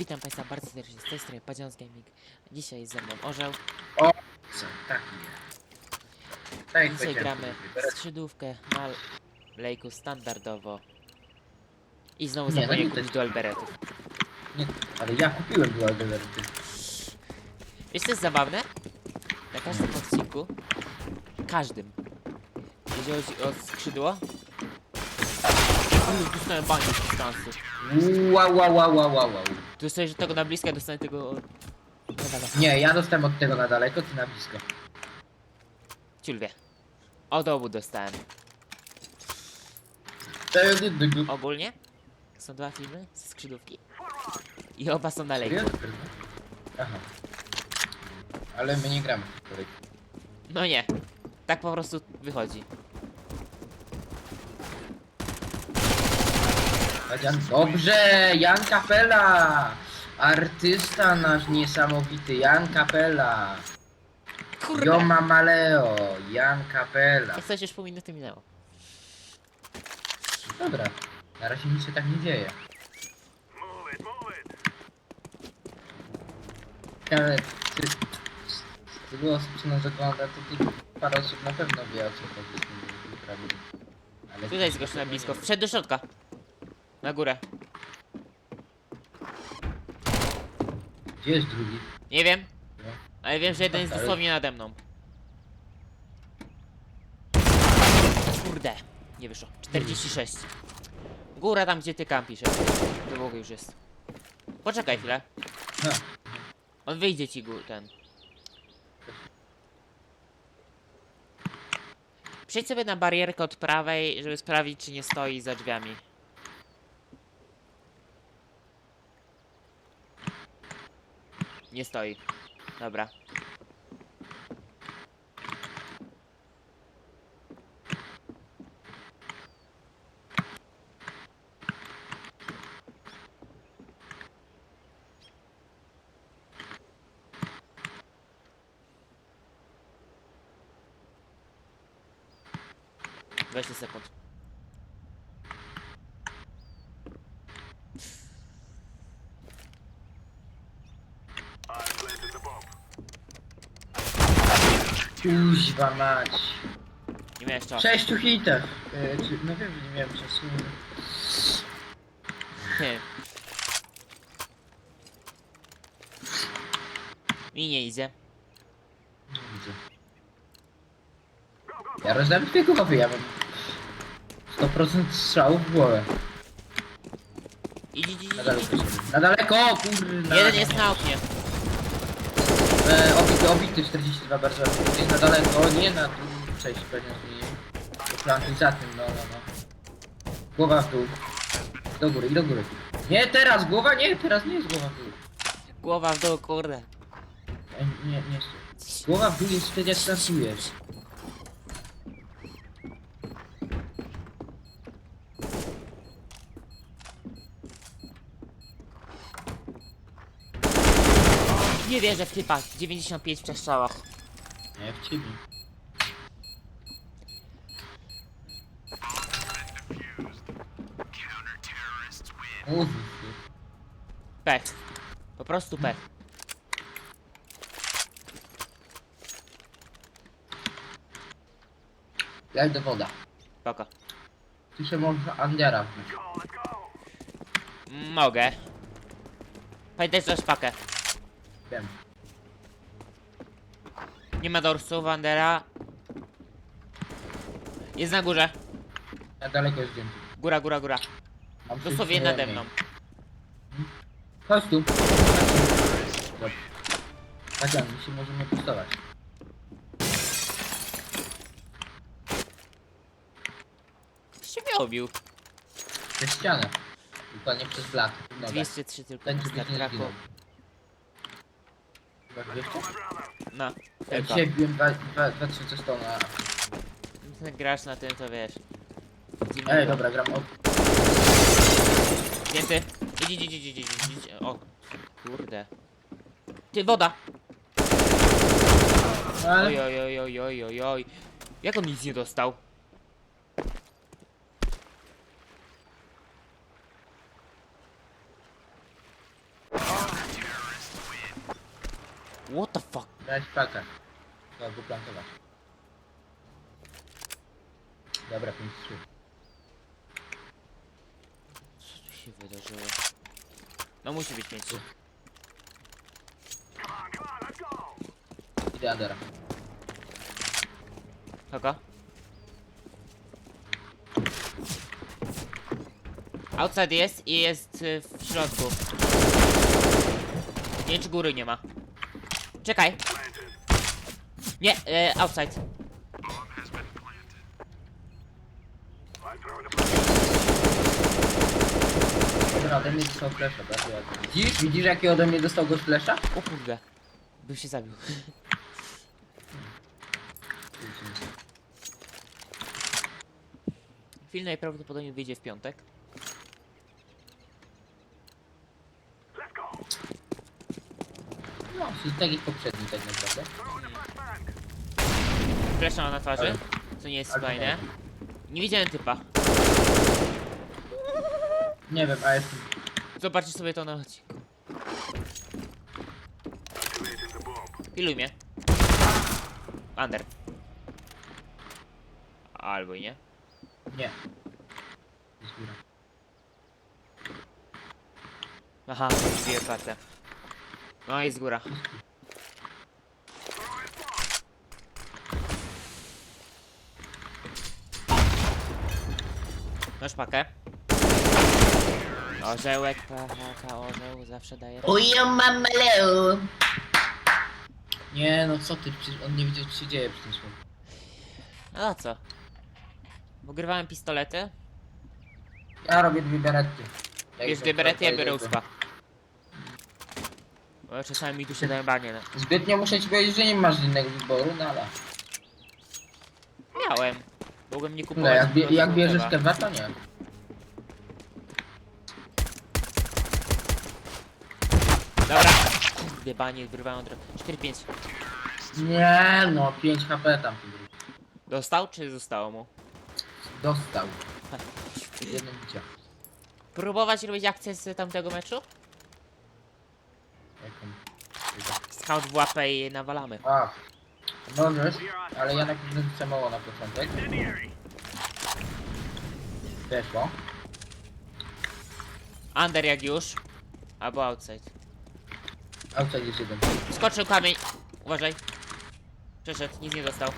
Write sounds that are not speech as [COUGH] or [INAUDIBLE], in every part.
Witam Państwa bardzo serdecznie z tej strony Padzians Gaming. Dzisiaj jest ze mną Orzeł. Co? Tak nie. Tak Dzisiaj gramy skrzydłówkę na lejku standardowo. I znowu Nie, no zapomniałem nie, kupić dual beretów. Nie, ale ja kupiłem dual Delerty. Wiesz co jest zabawne? Na każdym odcinku, każdym, jeżeli chodzi o skrzydło, Uuu, dostałem bani z dystansu. Wow, wow, wow, wow, wow, wow. Tu dostajesz tego na blisko, a dostanę tego. Nie, ja dostałem od tego na daleko, ty na blisko. Ciul wie. Od obu dostałem. Ogólnie są dwa filmy ze skrzydłówki. I oba są na lejku. Aha. Ale my nie gramy. No nie. Tak po prostu wychodzi. Jan- Dobrze, Jan Kapela! Artysta nasz niesamowity, Jan Kapela. Kurde! Yo Mamaleo, Jan Kapela. To coś już pół minuty minęło. Dobra, na razie nic się tak nie dzieje. Ale ty, z tego osób, co nas ogląda, to tu parę osób na pewno wie o co chodzi z tym wyprawą. Ale Tutaj jest gość na blisko. Wszedł do środka. Na górę. Gdzie jest drugi? Nie wiem. No. Ale wiem, że jeden jest Ale- dosłownie nade mną. Kurde. Nie wyszło. 46. Góra tam, gdzie ty kampisz. Ogóle już jest. Poczekaj chwilę. On wyjdzie ci gó ten. Przejdź sobie na barierkę od prawej, żeby sprawdzić, czy nie stoi za drzwiami. Nie stoi. Dobra. Weź sekund. Kuźwa mać. Nie miałeś czasu. Sześciu hitów. E, czy, no wiem, że nie miałem czasu. Ty. Mi nie idzie. Nie widzę. Ja rozdałem dwie głowy, ja mam 100% strzałów w głowę. Idź, idź, idź, Na idź. daleko. Na daleko, kurna. Jeden jest na oknie. E, obity, obity 42 bardzo. Jest na daleko, nie na tu przejść pewnie z. Plantuj za tym, no, no, no. Głowa w dół. Do góry i do góry. Nie teraz, głowa nie, teraz nie jest głowa w dół. Głowa w dół, kurde. E, nie, nie. Głowa w dół jest wtedy jak tankujesz. Nie wierzę w typa. 95 w przestrzałach. Nie, w ciebie. Pech. Po prostu pech. ja idę woda. Spoko. Tu się może Andera wbić. Mogę. Pamiętaj, że szpakę. Wiem. Nie ma dorsu, Wandera. Jest na górze. Ja daleko jest zdjęty. Góra, góra, góra. Mam Dosłownie coś nade mną. Chodź tu. Dobrze. Tadzian, my się możemy pustować. się mnie obił. Przez ścianę. Dokładnie przez blat. Nogę. 203 tylko Ten na nie zginął. No, Ja tylko. dzisiaj wbiłem 2100 na... Ty grasz na tym, to wiesz. Ej, dobra, gram o... Zdjęty. Idź, idź, idź, idź, idź, idź. O, kurde. Ty, woda! Ale... Oj, oj, oj, oj, oj, oj, oj. Jak on nic nie dostał? What the fuck? Dać pakę. Trzeba go plantować. Dobra, 5-3. Co tu się wydarzyło? No musi być 5 Idę Adera. Kogo? Outside jest i jest y, w środku. Nie czy góry nie ma. Czekaj. Nie, e, outside. Dobra, ode mnie dostał flesza, bardzo ładnie. Widzisz? Widzisz jaki ode mnie dostał gość flesza? O kurde. Bym się zabił. [LAUGHS] Film najprawdopodobniej wyjdzie w piątek. Czyli tak jak poprzedni tak naprawdę. Flesza ma na twarzy, co nie jest ale- fajne. Nie widziałem typa. Nie wiem, a jestem... Zobaczcie sobie to na odcinku. Piluj mnie. Under. Albo i nie. Nie. Jest góra. Aha, drzwi otwarte. No jest góra. Masz pakę. Orzełek, pachaka, orzeł zawsze daje. Ujo mameleu! Nie no co ty, przecież on nie wiedział co się dzieje przy tym słowie. No to co? Pogrywałem pistolety. Ja robię dwie berety. Są dwie berety, ja biorę uspa. Bo czasami mi tu się daje banie, no. Zbytnio muszę ci powiedzieć, że nie masz innego wyboru, no ale... Miałem. Mogłem nie No, kupować. jak, bie, tylko jak bierzesz kewa. kewa, to nie. Dobra. Kurde, banie, wyrwałem od 4-5. Nie no, 5 HP tam. Dostał, czy zostało mu? Dostał. Jedno bicie. Próbować robić akcję z tamtego meczu? Scout w łapę i nawalamy. A, możesz, ale ja najpierw rzucę mało na początek. Weszło. Under jak już. Albo outside. Outside jest jeden. Skoczył kamień. Uważaj. Przeszedł, nic nie dostał.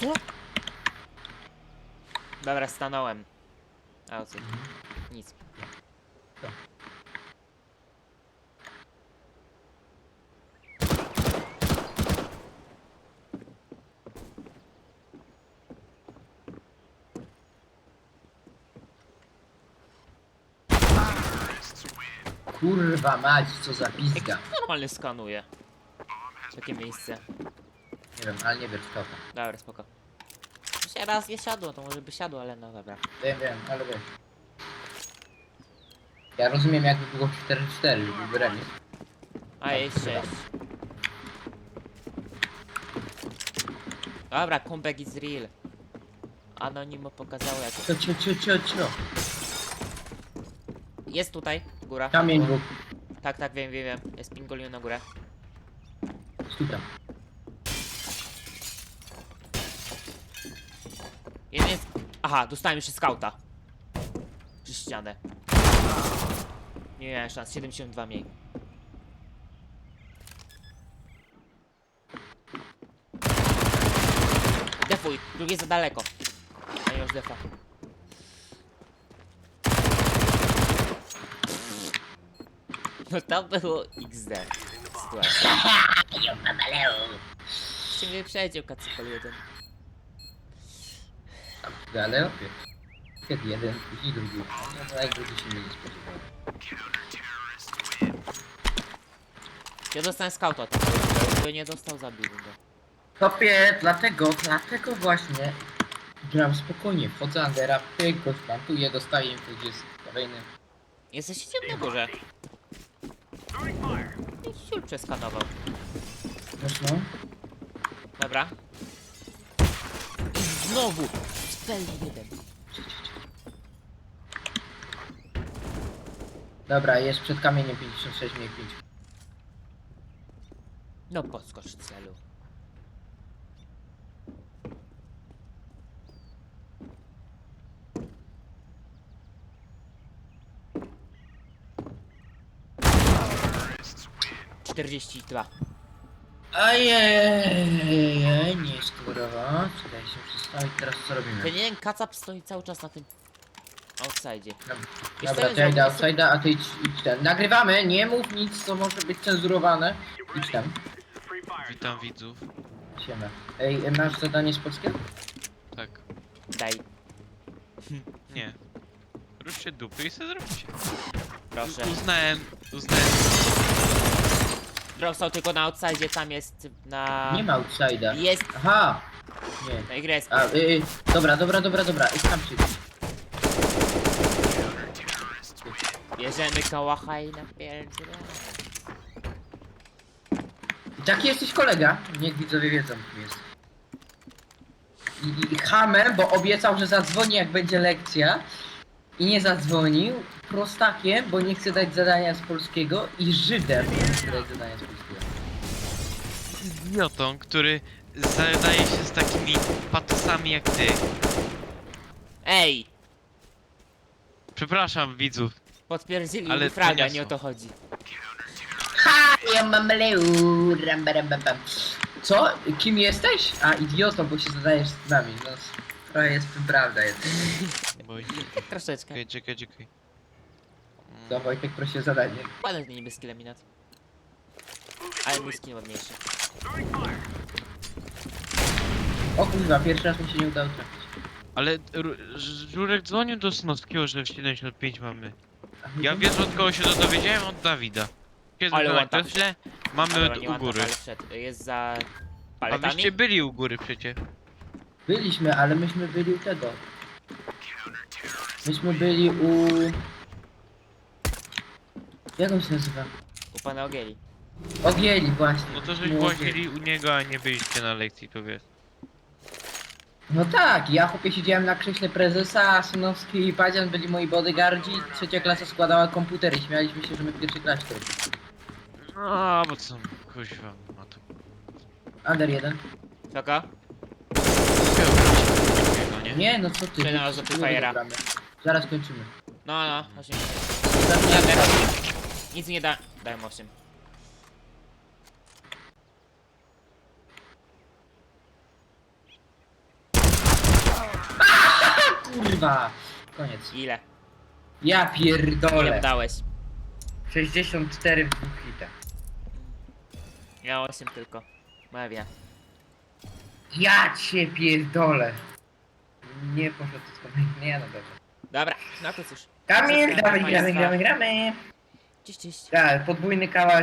Co? Dobra, stanąłem. Nic. Co? Kurwa mać, co za pizga. Normalnie skanuję. Takie miejsce. Nie wiem, ale nie wiem kto to. Dobra, spoko. Jeszcze raz nie siadło, to może by siadło, ale no dobra. Wiem, wiem, ale wiesz. Ja rozumiem jakby było 4-4, żeby remis. A jest 6. Dobra, comeback is real. Anonimo pokazało jak... Cio, cio, cio, cio, cio. Jest tutaj, góra. Kamień był. Tak, tak, wiem, wiem, wiem. Jest pingolion na górę. Stój Aha, dostałem jeszcze skauta. Przez ścianę. Nie miałem szans, 72 mniej. Defuj, drugie za daleko. A już defa. No tam było XD. Sytuacja. [LAUGHS] Jeszcze mnie przejdzie Kacykol 1. Ale opie. Kiedy jeden, później drugi. No to jakby się nie spodziewał. Ja dostałem skauta, gdyby nie dostał, zabiłbym go. Topie, dlatego, dlatego właśnie gram spokojnie. Wchodzę Andera, pyk, go plantuję, dostaję impulс, jest kolejny. Jesteście na górze. I siul przeskanował. No? Dobra. I znowu! Spell jeden. Dobra, jest przed kamieniem 56 mnie 5. No podskocz celu. Czterdzieści dwa. Ajej, nie skórowo. Czekaj się przestawić, teraz co robimy? Ten jeden kacap stoi cały czas na tym. Wiesz, co Dobra, to ja idę outside'a, a ty idź, idź ten. Nagrywamy, nie mów nic, co może być cenzurowane. Idź tam. Witam widzów. Siema. Ej, masz zadanie z polskiego? Tak. Daj, [LAUGHS] Nie. Ruszcie dupy i sobie zrobicie. proszę. Uznałem, uznałem. Drop są tylko na outside, tam jest na... Nie ma outside'a. Jest Aha! Nie. na igre jest. A, y, y, dobra, dobra, dobra, dobra. Idź tam przyjdź. Bierzemy kałacha i napierdzielamy. I taki jesteś kolega. Niech widzowie wiedzą, kim jest. I, I hamem, bo obiecał, że zadzwoni jak będzie lekcja. I nie zadzwonił. Prostakiem, bo nie chce dać zadania z polskiego. I Żydem, bo nie chce dać zadania z polskiego. Idiotą, który zadaje się z takimi patosami jak ty. Ej! Przepraszam widzów. Podpierdzili Ale mi fraga, poniosło. nie o to chodzi. Ha! Ja mam leu! ram. Co? Kim jesteś? A, idiotą, bo się zadajesz z nami. No, trochę jest prawda. Jest. Boj. Tak troszeczkę. Czekaj, czekaj, czekaj. To Wojtek prosi o zadanie. Ładny ten niebieski laminat. Ale mój skin ładniejszy. O kurwa, pierwszy raz mi się nie udało trafić. Ale Ru- Żurek dzwonił do Snowskiego, że w 75 mamy. Ja nie- wiesz od kogo się to dowiedziałem? Od Dawida. Kiedy Ale na ładna. Teslę mamy Dobra, od, nie u ładna, góry. ale. Jest za... A paletami? wyście byli u góry przecież. Byliśmy, ale myśmy byli u tego. Myśmy byli u... Jak on się nazywa? U pana Ogieli. Ogieli właśnie. No to żeś U włazili u niego, a nie byliście na lekcji, to wiesz. No tak, ja chłopie siedziałem na krześle prezesa, a Synowski i Padzian byli moi bodyguardzi, trzecia klasa składała komputery, śmialiśmy się, że my w pierwszej klasie to robimy. No, bo co, kuźwa, ma to. Under jeden. Taka? No nie? Nie, no co ty. W Fire'a. gramy. Zaraz kończymy. No, no, 8. Ostatni Jadę. raz. Nic nie da... Dałem 8. Kurwa! Koniec. Ile? Ja Ile pierdolę. dałeś? 64 w dwóch hitach. Ja 8 tylko. Mawia. Ja cię pierdolę. Nie poszedł to skomentować. Nie no dobrze. Dobra, no to cóż. Kamil, Zostawiam gramy, gramy, państwa. gramy, gramy. Cześć, cześć. Tak, podwójny kawałek